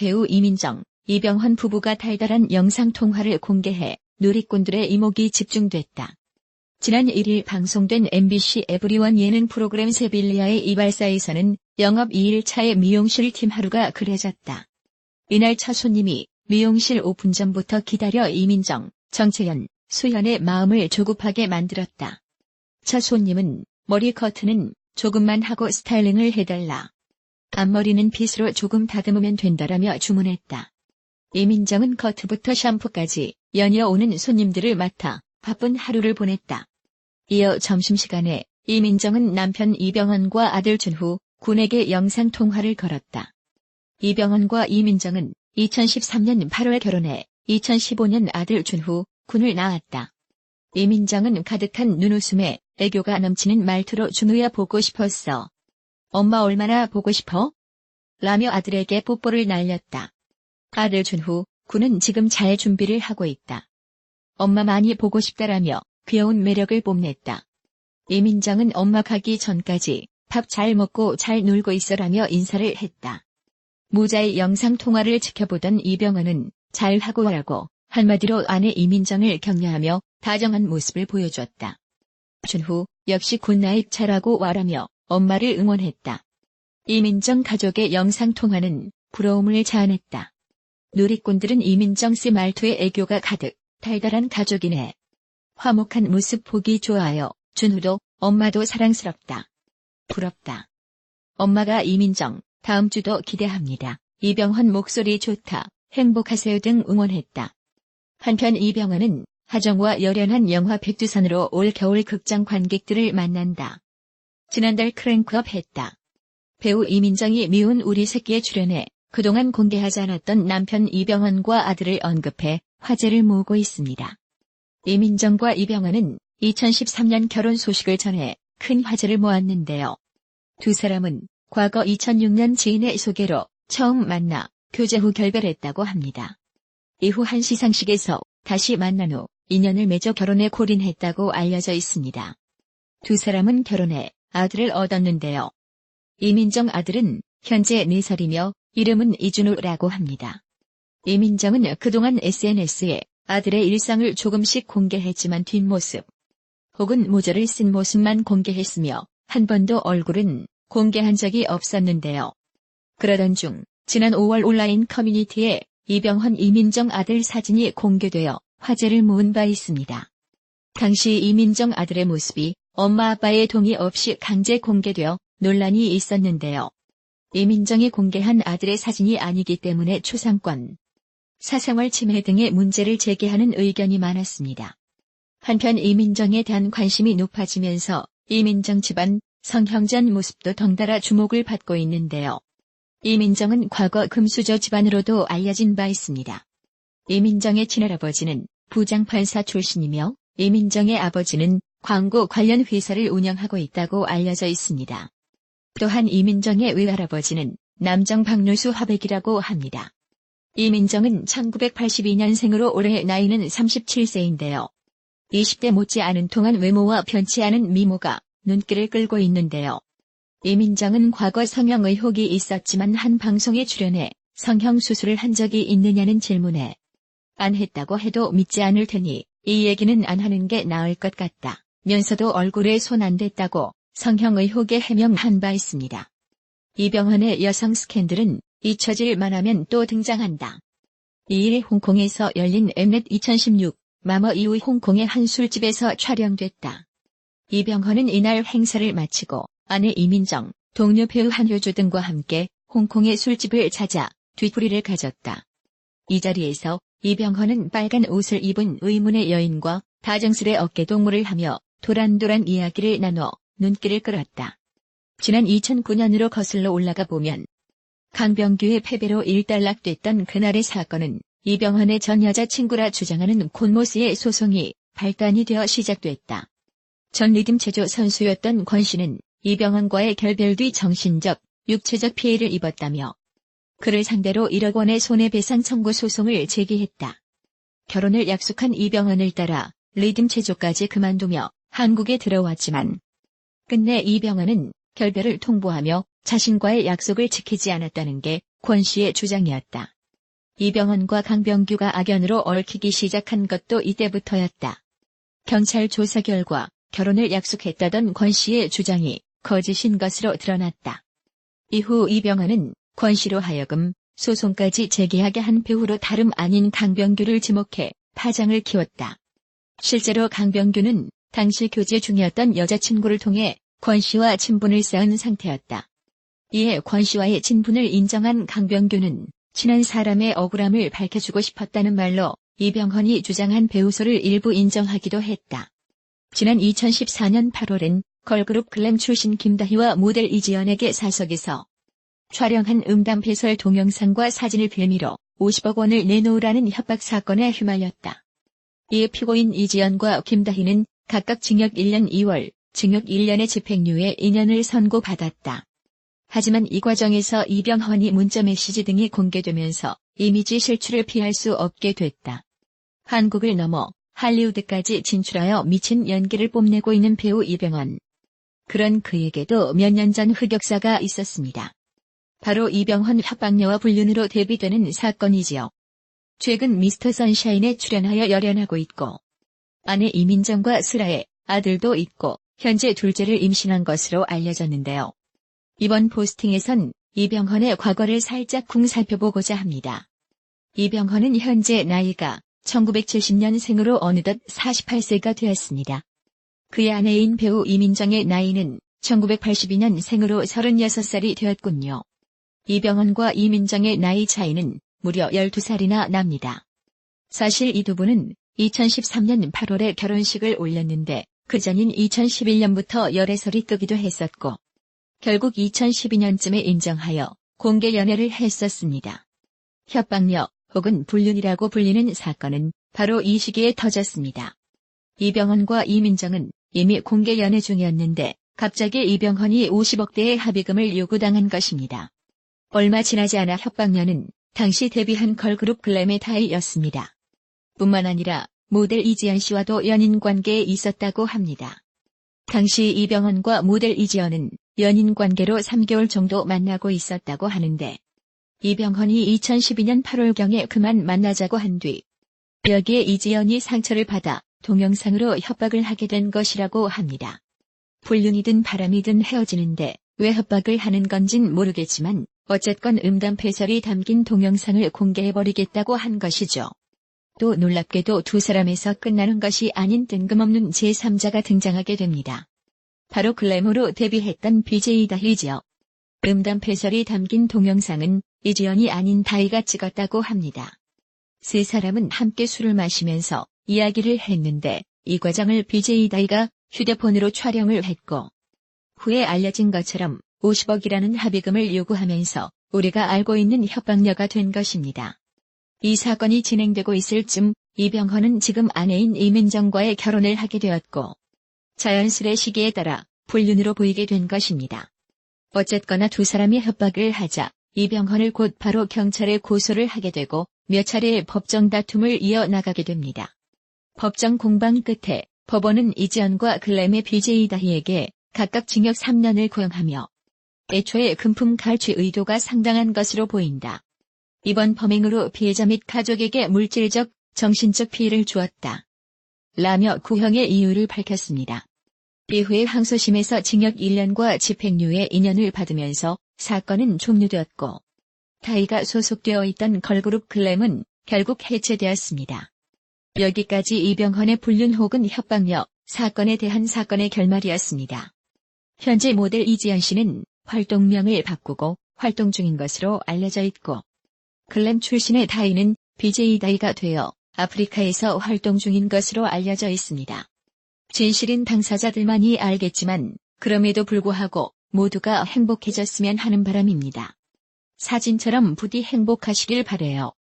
배우 이민정, 이병헌 부부가 달달한 영상통화를 공개해 누리꾼들의 이목이 집중됐다. 지난 1일 방송된 MBC 에브리원 예능 프로그램 세빌리아의 이발사에서는 영업 2일차의 미용실 팀 하루가 그려졌다. 이날 첫 손님이 미용실 오픈 전부터 기다려 이민정, 정채연, 수현의 마음을 조급하게 만들었다. 첫 손님은 머리 커트는 조금만 하고 스타일링을 해달라. 앞머리는 빗으로 조금 다듬으면 된다라며 주문했다. 이민정은 커트부터 샴푸까지 연이어 오는 손님들을 맡아 바쁜 하루를 보냈다. 이어 점심시간에 이민정은 남편 이병헌과 아들 준후 군에게 영상통화를 걸었다. 이병헌과 이민정은 2013년 8월 결혼해 2015년 아들 준후 군을 낳았다. 이민정은 가득한 눈웃음에 애교가 넘치는 말투로 준우야 보고 싶었어. 엄마 얼마나 보고 싶어? 라며 아들에게 뽀뽀를 날렸다. 아들 준후 군은 지금 잘 준비를 하고 있다. 엄마 많이 보고 싶다라며 귀여운 매력을 뽐냈다. 이민정은 엄마 가기 전까지 밥 잘 먹고 잘 놀고 있어라며 인사를 했다. 모자의 영상 통화를 지켜보던 이병헌은 잘하고 와라고 한마디로 아내 이민정을 격려하며 다정한 모습을 보여줬다. 준후 역시 굿나잇 잘하고 와라며 엄마를 응원했다. 이민정 가족의 영상통화는 부러움을 자아냈다. 누리꾼들은 이민정 씨 말투에 애교가 가득 달달한 가족이네. 화목한 모습 보기 좋아요. 준후도 엄마도 사랑스럽다. 부럽다. 엄마가 이민정 다음 주도 기대합니다. 이병헌 목소리 좋다. 행복하세요 등 응원했다. 한편 이병헌은 하정우와 열연한 영화 백두산으로 올 겨울 극장 관객들을 만난다. 지난달 크랭크업 했다. 배우 이민정이 미운 우리 새끼에 출연해 그동안 공개하지 않았던 남편 이병헌과 아들을 언급해 화제를 모으고 있습니다. 이민정과 이병헌은 2013년 결혼 소식을 전해 큰 화제를 모았는데요. 두 사람은 과거 2006년 지인의 소개로 처음 만나 교제 후 결별했다고 합니다. 이후 한 시상식에서 다시 만난 후 인연을 맺어 결혼에 골인했다고 알려져 있습니다. 두 사람은 결혼해 아들을 얻었는데요. 이민정 아들은 현재 4살이며 이름은 이준우라고 합니다. 이민정은 그동안 SNS에 아들의 일상을 조금씩 공개했지만 뒷모습 혹은 모자를 쓴 모습만 공개했으며 한 번도 얼굴은 공개한 적이 없었는데요. 그러던 중 지난 5월 온라인 커뮤니티에 이병헌 이민정 아들 사진이 공개되어 화제를 모은 바 있습니다. 당시 이민정 아들의 모습이 엄마 아빠의 동의 없이 강제 공개되어 논란이 있었는데요. 이민정이 공개한 아들의 사진이 아니기 때문에 초상권, 사생활 침해 등의 문제를 제기하는 의견이 많았습니다. 한편 이민정에 대한 관심이 높아지면서 이민정 집안 성형전 모습도 덩달아 주목을 받고 있는데요. 이민정은 과거 금수저 집안으로도 알려진 바 있습니다. 이민정의 친할아버지는 부장판사 출신이며 이민정의 아버지는 광고 관련 회사를 운영하고 있다고 알려져 있습니다. 또한 이민정의 외할아버지는 남정 박노수 화백이라고 합니다. 이민정은 1982년생으로 올해 나이는 37세인데요. 20대 못지않은 통한 외모와 변치 않은 미모가 눈길을 끌고 있는데요. 이민정은 과거 성형 의혹이 있었지만 한 방송에 출연해 성형 수술을 한 적이 있느냐는 질문에 안 했다고 해도 믿지 않을 테니 이 얘기는 안 하는 게 나을 것 같다. 면서도 얼굴에 손 안 댔다고 성형 의혹에 해명한 바 있습니다. 이병헌의 여성 스캔들은 잊혀질 만하면 또 등장한다. 2일 홍콩에서 열린 엠넷 2016 마머 이후 홍콩의 한 술집에서 촬영됐다. 이병헌은 이날 행사를 마치고 아내 이민정, 동료 배우 한효주 등과 함께 홍콩의 술집을 찾아 뒤풀이를 가졌다. 이 자리에서 이병헌은 빨간 옷을 입은 의문의 여인과 다정스레 어깨동무를 하며 도란도란 이야기를 나눠 눈길을 끌었다. 지난 2009년으로 거슬러 올라가 보면 강병규의 패배로 일단락됐던 그날의 사건은 이병헌의 전 여자친구라 주장하는 곤모스의 소송이 발단이 되어 시작됐다. 전 리듬 체조 선수였던 권 씨는 이병헌과의 결별 뒤 정신적, 육체적 피해를 입었다며 그를 상대로 1억 원의 손해배상 청구 소송을 제기했다. 결혼을 약속한 이병헌을 따라 리듬 체조까지 그만두며 한국에 들어왔지만 끝내 이병헌은 결별을 통보하며 자신과의 약속을 지키지 않았다는 게 권 씨의 주장이었다. 이병헌과 강병규가 악연으로 얽히기 시작한 것도 이때부터였다. 경찰 조사 결과 결혼을 약속했다던 권 씨의 주장이 거짓인 것으로 드러났다. 이후 이병헌은 권 씨로 하여금 소송까지 제기하게 한 배우로 다름 아닌 강병규를 지목해 파장을 키웠다. 실제로 강병규는 당시 교제 중이었던 여자친구를 통해 권 씨와 친분을 쌓은 상태였다. 이에 권 씨와의 친분을 인정한 강병규는 친한 사람의 억울함을 밝혀주고 싶었다는 말로 이병헌이 주장한 배우소를 일부 인정하기도 했다. 지난 2014년 8월엔 걸그룹 글램 출신 김다희와 모델 이지연에게 사석에서 촬영한 음담 배설 동영상과 사진을 빌미로 50억 원을 내놓으라는 협박 사건에 휘말렸다. 이에 피고인 이지연과 김다희는 각각 징역 1년 2월, 징역 1년의 집행유예 2년을 선고받았다. 하지만 이 과정에서 이병헌이 문자메시지 등이 공개되면서 이미지 실추를 피할 수 없게 됐다. 한국을 넘어 할리우드까지 진출하여 미친 연기를 뽐내고 있는 배우 이병헌. 그런 그에게도 몇 년 전 흑역사가 있었습니다. 바로 이병헌 협박녀와 불륜으로 대비되는 사건이지요. 최근 미스터 선샤인에 출연하여 열연하고 있고 아내 이민정과 슬아의 아들도 있고 현재 둘째를 임신한 것으로 알려졌는데요. 이번 포스팅에선 이병헌의 과거를 살짝 궁 살펴보고자 합니다. 이병헌은 현재 나이가 1970년생으로 어느덧 48세가 되었습니다. 그의 아내인 배우 이민정의 나이는 1982년생으로 36살이 되었군요. 이병헌과 이민정의 나이 차이는 무려 12살이나 납니다. 사실 이 두 분은 2013년 8월에 결혼식을 올렸는데 그 전인 2011년부터 열애설이 뜨기도 했었고 결국 2012년쯤에 인정하여 공개 연애를 했었습니다. 협박녀 혹은 불륜이라고 불리는 사건은 바로 이 시기에 터졌습니다. 이병헌과 이민정은 이미 공개 연애 중이었는데 갑자기 이병헌이 50억대의 합의금을 요구당한 것입니다. 얼마 지나지 않아 협박녀는 당시 데뷔한 걸그룹 글램의 타이였습니다. 뿐만 아니라 모델 이지연 씨와도 연인 관계에 있었다고 합니다. 당시 이병헌과 모델 이지연은 연인 관계로 3개월 정도 만나고 있었다고 하는데 이병헌이 2012년 8월경에 그만 만나자고 한 뒤 여기에 이지연이 상처를 받아 동영상으로 협박을 하게 된 것이라고 합니다. 불륜이든 바람이든 헤어지는데 왜 협박을 하는 건진 모르겠지만 어쨌건 음담 패설이 담긴 동영상을 공개해버리겠다고 한 것이죠. 또 놀랍게도 두 사람에서 끝나는 것이 아닌 뜬금없는 제3자가 등장하게 됩니다. 바로 글래머로 데뷔했던 BJ 다희지요. 음담 패설이 담긴 동영상은 이지연이 아닌 다이가 찍었다고 합니다. 세 사람은 함께 술을 마시면서 이야기를 했는데 이 과정을 BJ 다이가 휴대폰으로 촬영을 했고 후에 알려진 것처럼 50억이라는 합의금을 요구하면서 우리가 알고 있는 협박녀가 된 것입니다. 이 사건이 진행되고 있을 즈음 이병헌은 지금 아내인 이민정과의 결혼을 하게 되었고 자연스레 시기에 따라 불륜으로 보이게 된 것입니다. 어쨌거나 두 사람이 협박을 하자 이병헌을 곧 바로 경찰에 고소를 하게 되고 몇 차례의 법정 다툼을 이어나가게 됩니다. 법정 공방 끝에 법원은 이지연과 글램의 BJ 다희에게 각각 징역 3년을 구형하며 애초에 금품 갈취 의도가 상당한 것으로 보인다. 이번 범행으로 피해자 및 가족에게 물질적, 정신적 피해를 주었다. 라며 구형의 이유를 밝혔습니다. 이후에 항소심에서 징역 1년과 집행유예 2년을 받으면서 사건은 종료되었고 타이가 소속되어 있던 걸그룹 글램은 결국 해체되었습니다. 여기까지 이병헌의 불륜 혹은 협박력 사건에 대한 사건의 결말이었습니다. 현재 모델 이지연 씨는 활동명을 바꾸고 활동 중인 것으로 알려져 있고 글램 출신의 다이는 BJ 다이가 되어 아프리카에서 활동 중인 것으로 알려져 있습니다. 진실인 당사자들만이 알겠지만 그럼에도 불구하고 모두가 행복해졌으면 하는 바람입니다. 사진처럼 부디 행복하시길 바래요.